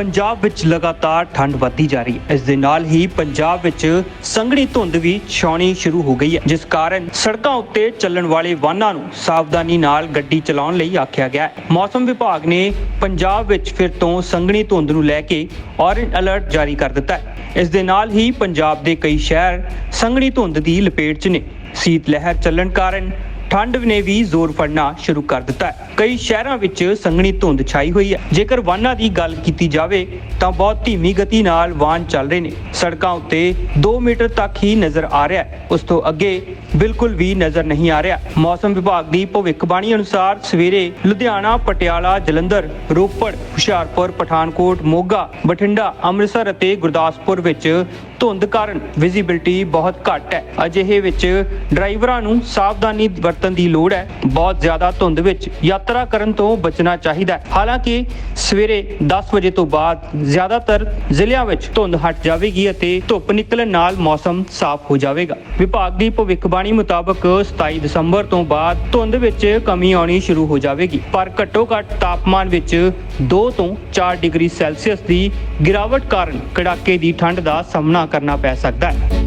ਪੰਜਾਬ ਵਿੱਚ ਲਗਾਤਾਰ ਠੰਡ ਵੱਧਦੀ ਜਾ ਰਹੀ ਹੈ। ਇਸ ਦੇ ਨਾਲ ਹੀ ਪੰਜਾਬ ਵਿੱਚ ਸੰਘਣੀ ਧੁੰਦ ਵੀ ਛਾਉਣੀ ਸ਼ੁਰੂ ਹੋ ਗਈ ਹੈ, ਜਿਸ ਕਾਰਨ ਸੜਕਾਂ ਉੱਤੇ ਚੱਲਣ ਵਾਲੇ ਵਾਹਨਾਂ ਨੂੰ ਸਾਵਧਾਨੀ ਨਾਲ ਗੱਡੀ ਚਲਾਉਣ ਲਈ ਆਖਿਆ ਗਿਆ ਹੈ। ਮੌਸਮ ਵਿਭਾਗ ਨੇ ਪੰਜਾਬ ਵਿੱਚ ਫਿਰ ਤੋਂ ਸੰਘਣੀ ਧੁੰਦ ਨੂੰ ਲੈ ਕੇ ਔਰੇਂਜ ਅਲਰਟ ਜਾਰੀ ਕਰ ਦਿੱਤਾ ਹੈ। ਇਸ ਦੇ ਨਾਲ ਹੀ ਪੰਜਾਬ ਦੇ ਕਈ ਸ਼ਹਿਰ ਸੰਘਣੀ ਧੁੰਦ ਦੀ ਲਪੇਟ 'ਚ ਨੇ। ਸੀਤ ਲਹਿਰ ਚੱਲਣ ਕਾਰਨ ਠੰਡ ਨੇ ਵੀ ਜ਼ੋਰ ਫੜਨਾ ਸ਼ੁਰੂ ਕਰ ਦਿੱਤਾ ਹੈ। ਕਈ ਸ਼ਹਿਰਾਂ ਵਿੱਚ ਸੰਘਣੀ ਧੁੰਦ ਛਾਈ ਹੋਈ ਹੈ। ਜੇਕਰ ਵਾਹਨਾਂ ਦੀ ਗੱਲ ਕੀਤੀ ਜਾਵੇ, ਤਾਂ ਬਹੁਤ ਧੀਮੀ ਗਤੀ ਨਾਲ ਵਾਹਨ ਚੱਲ ਰਹੇ ਨੇ। ਸੜਕਾਂ ਉੱਤੇ 2 ਮੀਟਰ ਤੱਕ ਹੀ ਨਜ਼ਰ ਆ ਰਿਹਾ ਹੈ। ਉਸ ਤੋਂ ਅੱਗੇ ਬਿਲਕੁਲ ਵੀ ਨਜ਼ਰ ਨਹੀਂ ਆ ਰਿਹਾ। ਮੌਸਮ ਵਿਭਾਗ ਦੀ ਭਵਿੱਖਬਾਣੀ ਅਨੁਸਾਰ ਸਵੇਰੇ ਲੁਧਿਆਣਾ, ਪਟਿਆਲਾ, ਜਲੰਧਰ, ਰੋਪੜ, ਹੁਸ਼ਿਆਰਪੁਰ, ਪਠਾਨਕੋਟ, ਮੋਗਾ, ਬਠਿੰਡਾ, ਅੰਮ੍ਰਿਤਸਰ ਅਤੇ ਗੁਰਦਾਸਪੁਰ ਵਿੱਚ ਧੁੰਦ ਕਾਰਨ ਵਿਜ਼ਿਬਿਲਟੀ ਬਹੁਤ ਘੱਟ ਹੈ। ਅਜਿਹੇ ਵਿੱਚ ਡਰਾਈਵਰਾਂ ਨੂੰ ਸਾਵਧਾਨੀ ਵਰਤਣ ਦੀ ਲੋੜ ਹੈ। ਬਹੁਤ ਜ਼ਿਆਦਾ ਧੁੰਦ ਵਿੱਚ ਯਾਤਰਾ ਕਰਨ ਤੋਂ ਬਚਣਾ ਚਾਹੀਦਾ ਹੈ। ਹਾਲਾਂਕਿ ਸਵੇਰੇ 10 ਵਜੇ ਤੋਂ ਬਾਅਦ ਜ਼ਿਆਦਾਤਰ ਜ਼ਿਲ੍ਹਿਆਂ ਵਿੱਚ ਧੁੰਦ ਹਟ ਜਾਵੇਗੀ ਅਤੇ ਧੁੱਪ ਨਿਕਲਣ ਨਾਲ ਮੌਸਮ ਸਾਫ਼ ਹੋ ਜਾਵੇਗਾ। ਵਿਭਾਗ ਦੀ ਭਵਿੱਖਬਾਣੀ ਮੁਤਾਬਕ 27 ਦਸੰਬਰ ਤੋਂ ਬਾਅਦ ਧੁੰਦ ਵਿੱਚ ਕਮੀ ਆਉਣੀ ਸ਼ੁਰੂ ਹੋ ਜਾਵੇਗੀ, ਪਰ ਘੱਟੋ ਘੱਟ ਤਾਪਮਾਨ ਵਿੱਚ 2 ਤੋਂ 4 ਡਿਗਰੀ ਸੈਲਸੀਅਸ ਦੀ ਗਿਰਾਵਟ ਕਾਰਨ ਕੜਾਕੇ ਦੀ ਠੰਡ ਦਾ ਸਾਹਮਣਾ ਕਰਨਾ ਪੈ ਸਕਦਾ ਹੈ।